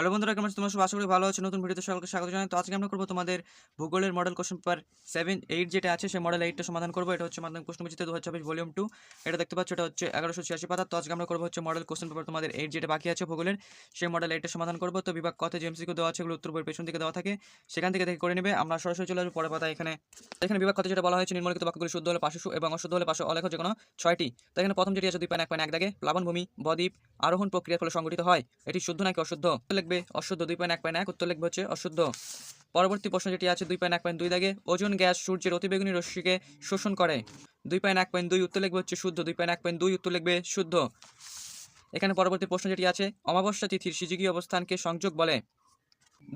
Hello বন্ধুরা, কেমন? তোমরা সব আশা করি ভালো আছে। নতুন ভিডিওতে সকলকে স্বাগত জানাই। তো আজকে আমরা করব তোমাদের ভূগোলের model question paper seven eight যেটা আছে, সেই মডেল এইটটা সমাধান করব। এটা হচ্ছে মাধ্যমিক প্রশ্ন বিচিত্র দু হাজার ভলিউম টু এটা দেখতে পাচ্ছ, এটা হচ্ছে এগারোশো ছিয়াশি পাতা। তো আজকে আমরা করব হচ্ছে মডেল কোশ্চেন পেপার তোমাদের এইট যেটা বাকি আছে ভূগোলের, সেই মডেল এইটটা সমাধান করব। তো বিভাগ কত জেমসিকে দেওয়া আছে, এগুলো উত্তর বইয়ের পেছন দিকে দেওয়া থাকে। সেখান থেকে দেখে করে নেবে। আমরা সরাসরি চলে আসব পরের পাতা এখানে। এখানে বিভাগ কত যেটা বলা হয়েছে নির্মলিখিত বাক্যগুলি শুদ্ধ হলে পাশে এবং অশুদ্ধ হলে পাশে অলেখ যে কোনো ছয়টি। তো এখানে প্রথম যেটি আছে, দুই পান এক পান এক দাগে। প্লাবনভূমি, বদ্বীপ, আরোহণ প্রক্রিয়ার ফলে সংগঠিত হয়। এটি শুদ্ধ নাকি অশুদ্ধ? লিখবে অশুদ্ধ দুই পয়েন্ট এক পয়েন্ট এক, উত্তর লিখবে হচ্ছে অশুদ্ধ। পরবর্তী প্রশ্ন যেটি আছে, দুই পয়েন্ট এক পয়েন্ট দুই দাগে ওজন গ্যাস সূর্যের অতিবেগুনি রশ্মিকে শোষণ করে। দুই পয়েন্ট এক পয়েন্ট দুই, উত্তর লিখবে হচ্ছে শুদ্ধ। দুই পয়েন্ট এক পয়েন্ট দুই, উত্তর লিখবে শুদ্ধ। এখানে পরবর্তী প্রশ্ন যেটি আছে, অমাবস্যা তিথির সিজিকী অবস্থানকে সংযোগ বলে।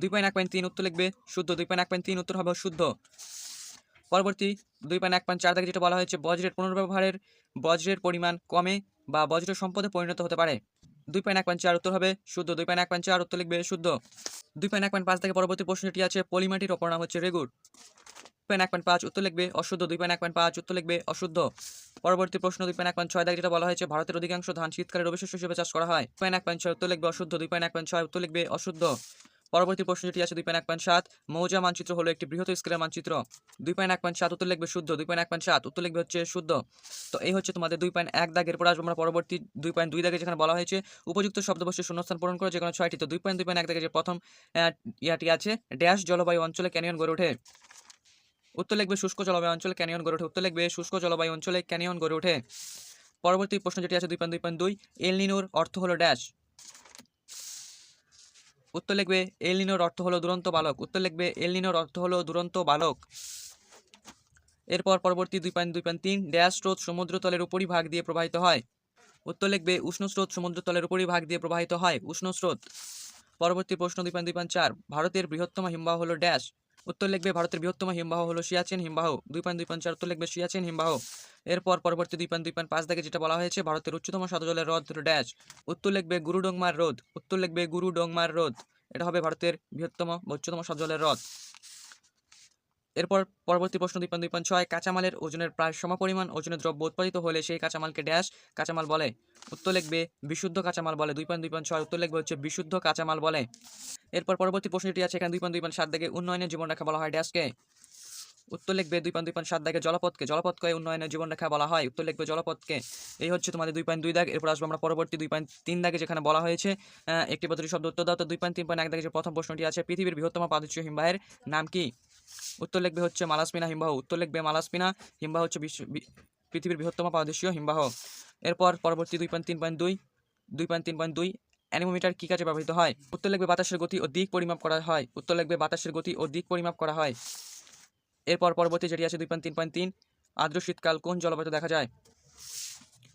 দুই পয়েন্ট এক পয়েন্ট তিন, উত্তর লিখবে শুদ্ধ। দুই পয়েন্ট এক পয়েন্ট তিন, উত্তর হবে শুদ্ধ পরবর্তী দুই পয়েন্ট এক পয়েন্ট চার দাগে যেটা বলা হয়েছে, বজ্রের পুনর্ব্যবহারের বজ্রের পরিমাণ কমে বা বজ্র সম্পদে পরিণত হতে পারে। দুই পয়েন্ট এক পয়েন্ট চার উত্তর হবে, শুদ্ধ। দুই পয়েন্ট এক পয়েন্ট চার উত্তর লিখবে শুদ্ধ। দুই পয়েন্ট এক পয়েন্ট পাঁচ থেকে পরবর্তী প্রশ্নটি আছে, পলিমাটির অপর নাম হচ্ছে রেগুর। পয়েন্ট এক পয়েন্ট পাঁচ উত্তর লিখবে অশুদ্ধ, দুই পয়েন্ট এক পয়েন্ট পাঁচ উত্তর লিখবে অশুদ্ধ। পরবর্তী প্রশ্ন দুই পয়েন্ট এক পয়েন্ট ছয় দাগ যেটা বলা হয়েছে, ভারতের অধিকাংশ ধান শীতকালে রবি শস্য হিসেবে চাষ করা হয়। পয়েন্ট এক পয়েন্ট ছয় উত্তর লিখবে অশুদ্ধ, দুই পয়েন্ট এক পয়েন্ট ছয় উত্তর লিখবে অশুদ্ধ। পরবর্তী প্রশ্ন যেটি আছে দুই পয়েন্ট এক পয়েন্ট সাত। মৌজা মানচিত্র হলো একটি বৃহৎ স্কেলের মানচিত্র। দুই পয়েন্ট এক পয়েন্ট সাত উত্তর লিখবে শুদ্ধ, দুই পয়েন্ট এক পয়েন্ট সাত উত্তর লিখবে হচ্ছে শুদ্ধ। তো এই হচ্ছে তোমাদের দুই পয়েন্ট এক দাগের পর আসব আমরা পরবর্তী দুই পয়েন্ট দুই দাগে যেখানে বলা হয়েছে, উপযুক্ত শব্দবস্তুর শূন্যস্থান পূরণ করে যে কোনো ছয়টি। তো দুই পয়েন্ট দুই পয়েন্ট এক দাগে যে প্রথম ইয়াটি আছে, ড্যাশ জলবায়ু অঞ্চলে ক্যানিয়ন গড়ে ওঠে। উত্তর লিখবে শুষ্ক জলবায়ু অঞ্চলে ক্যানিয়ন গড়ে ওঠে, উত্তর লিখবে শুষ্ক জলবায়ু অঞ্চলে ক্যানিয়ন গড়ে ওঠে। পরবর্তী প্রশ্ন যেটি আছে দুই পয়েন্ট দুই পয়েন্ট দুই। এলনিনোর অর্থ হলো ড্যাশ। উত্তর লিখবে এলনিনোর অর্থ হলো দুরন্ত বালক। উত্তর লিখবে এলনিনোর অর্থ হলো দুরন্ত বালক। এরপর পরবর্তী দুই পয়েন্ট দুই পয়েন্ট তিন ড্যাশ স্রোত সমুদ্রতলের উপরই ভাগ দিয়ে প্রবাহিত হয়। উত্তর লিখবে, উষ্ণ স্রোত সমুদ্রতলের উপরই ভাগ দিয়ে প্রবাহিত হয়। উষ্ণ স্রোত। পরবর্তী প্রশ্ন, দুই পয়েন্ট দুই পয়েন্ট চার, ভারতের বৃহত্তম হিমবাহ হলো ড্যাশ। উত্তর লিখবে, ভারতের বৃহত্তম হিমবাহ হলো সিয়াচেন হিমবাহ। দুই পয়েন্ট দুই পয়েন্ট চার, উত্তর লিখবে, সিয়াচেন হিমবাহ। এরপর পরবর্তী দুই পয়েন্ট দুই পয়েন্ট পাঁচ থেকে যেটা বলা হয়েছে, ভারতের উচ্চতম সাদজলের হ্রদ ড্যাশ। উত্তর লিখবে গুরুডোংমার হ্রদ উত্তর লিখবে গুরুডোংমার হ্রদ এটা হবে ভারতের বৃহত্তম, উচ্চতম সজলের হ্রদ। এরপর পরবর্তী প্রশ্ন দুই দুই পয়েন্ট ছয়, কাঁচামালের ওজনের প্রায় সমপরিমাণ ওজনের দ্রব্য উৎপাদিত হলে সেই কাঁচামালকে ড্যাশ কাঁচামাল বলে। উত্তর লিখবে, বিশুদ্ধ কাঁচামাল বলে। দুই পয়েন্ট দুই পয়েন্ট ছয়, উত্তর লিখবে হচ্ছে বিশুদ্ধ কাঁচামাল বলে। এরপর পরবর্তী প্রশ্নটি আছে, এখানে দুই পয়েন্ট দুই পয়েন্ট সাত দিকে উন্নয়নের জীবনরেখা বলা হয় ড্যাশকে। উত্তর লিখবে দুই পয়েন্ট দুই পয়েন্ট সাত দাগে জলপথকে জলপথকে উন্নয়নের জীবনরেখা বলা হয়। উত্তর লিখবে জলপথকে, এই হচ্ছে তোমাদের দুই পয়েন্ট দুই দাগ। এরপর আসব আমরা পরবর্তী দুই পয়েন্ট তিন দাগে যেখানে বলা হয়েছে একটি পদ্ধতি শব্দ উত্তর দাও। তো দুই পয়েন্ট তিন পয়েন্ট এক দাগে যে প্রথম প্রশ্নটি আছে, পৃথিবীর বৃহত্তম পাদুচ্য হিমবাহের নাম কি? উত্তর লিখবে হচ্ছে মালাসপিনা হিমবাহ। উত্তর লিখবে মালাসপিনা হিমবাহ হচ্ছে বিশ্ব পৃথিবীর বৃহত্তম পাদদেশীয় হিমবাহ। এরপর পরবর্তী দুই পয়েন্ট তিন পয়েন্ট দুই দুই পয়েন্ট তিন পয়েন্ট দুই, অ্যানিমোমিটার কী কাজে ব্যবহৃত হয়? উত্তর লিখবে বাতাসের গতি ও দিক পরিমাপ করা হয়। উত্তর লিখবে বাতাসের গতি ও দিক পরিমাপ করা হয়। এরপর পরবর্তী যেটি আছে দুই পয়েন্ট, তিন পয়েন্ট, তিন। আর্দ্র শীতকাল কোন জলবায়ু দেখা যায়?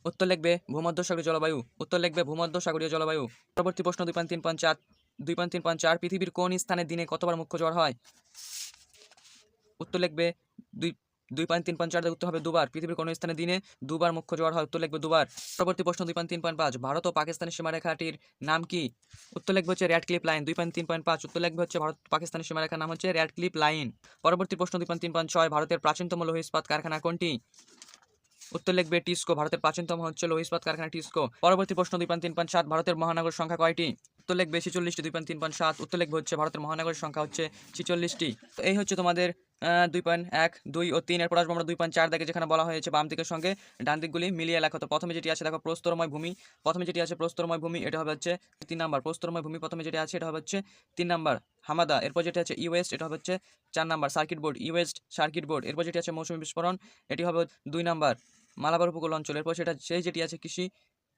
উত্তর লিখবে ভূমধ্যসাগরীয় জলবায়ু। উত্তর লিখবে ভূমধ্যসাগরীয় জলবায়ু। পরবর্তী প্রশ্ন দুই পয়েন্ট, তিন পয়েন্ট, চার। দুই পয়েন্ট, তিন পয়েন্ট, চার পৃথিবীর কোন স্থানে দিনে কতবার মুখ্য জ্বর হয়? উত্তর লিখবে দুই দুই পয়েন্ট তিন পয়েন্ট চার উত্তর হবে দুবার। পৃথিবীর কোনো স্থানে দিনে দুবার মুখ্য জ্বর হয়, উত্তর লিখবে দুবার। পরবর্তী প্রশ্ন, দুই পয়েন্ট তিন পয়েন্ট পাঁচ। ভারত ও পাকিস্তানের সীমারেখাটির নাম কি? উত্তর লিখবে হচ্ছে র্যাড ক্লিপ লাইন, দুই পয়েন্ট তিন পয়েন্ট পাঁচ। উত্তর লিখবে হচ্ছে ভারত পাকিস্তানের সীমারেখার নাম হচ্ছে র্যাড ক্লিপ লাইন। পরবর্তী প্রশ্ন, দুই পয়েন্ট তিন পয়েন্ট ছয়। ভারতের প্রাচীনতম লৌহ ইস্পাত কারখানা কোনটি? উত্তর লিখবে টিস্কো। ভারতের প্রাচীনতম হচ্ছে লৌহ ইস্পাত কারখানা টিস্কো। পরবর্তী প্রশ্ন, দুই পয়েন্ট তিন পয়েন্ট সাত। ভারতের মহানগর সংখ্যা কয়টি? উত্তর লিখবে ছেচল্লিশটি দুই পয়েন্ট তিন পয়েন্ট সাত। উত্তর লিখবে হচ্ছে ভারতের মহানগরের সংখ্যা হচ্ছে ছেচল্লিশটি। তো এই হচ্ছে তোমাদের দুই পয়েন্ট এক, দুই ও তিন। এরপর আসব আমরা দুই পয়েন্ট চার দেখে, যেখানে বলা হয়েছে বাম দিকের সঙ্গে ডান দিকগুলি মিলিয়ে লেখো। তো প্রথমে যেটি আছে, দেখো প্রস্তরময় ভূমি। প্রথমে যেটি আছে, প্রস্তরময় ভূমি, এটা হবে হচ্ছে তিন নাম্বার। প্রস্তরময় ভূমি প্রথমে যেটি আছে, এটা হবে হচ্ছে তিন নাম্বার। হামাদা, এরপর যেটি আছে ইউএস্ট, এটা হবে হচ্ছে চার নাম্বার। সার্কিট বোর্ড, ইউএস্ট সার্কিট বোর্ড। এরপর যেটি আছে মৌসুমী বিস্ফোরণ, এটি হবে দুই নাম্বার। মালাবার উপকূল অঞ্চল। এরপর সেটা, সেই যেটি আছে কৃষি,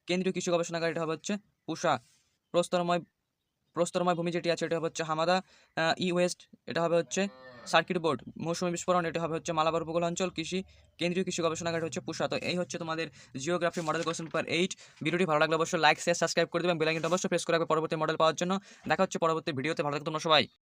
কেন্দ্রীয় কৃষি গবেষণাগার, এটা হবে হচ্ছে পুষা। প্রস্তরময় প্রস্তরময় ভূমি যেটি আছে, এটা হচ্ছে হামাদা ই ওয়েস্ট, এটা হবে হচ্ছে সার্কিট বোর্ড, মৌসুমী বিস্ফোরণ, এটা হবে হচ্ছে মালাবার উপকূল অঞ্চল, কৃষি, কেন্দ্রীয় কৃষি গবেষণাঘাট হচ্ছে পুষা তো এই হচ্ছে তোমাদের geography model question paper eight ভিডিওটি ভালো লাগলে অবশ্যই লাইক শেয়ার সাবস্ক্রাইব করে দেবেন। বেলাইকনটা অবশ্যই প্রেস করে রাখবে পরবর্তী মডেল পাওয়ার জন্য। দেখা হচ্ছে পরবর্তী ভিডিওতে। ভালো লাগে তোমরা সবাই।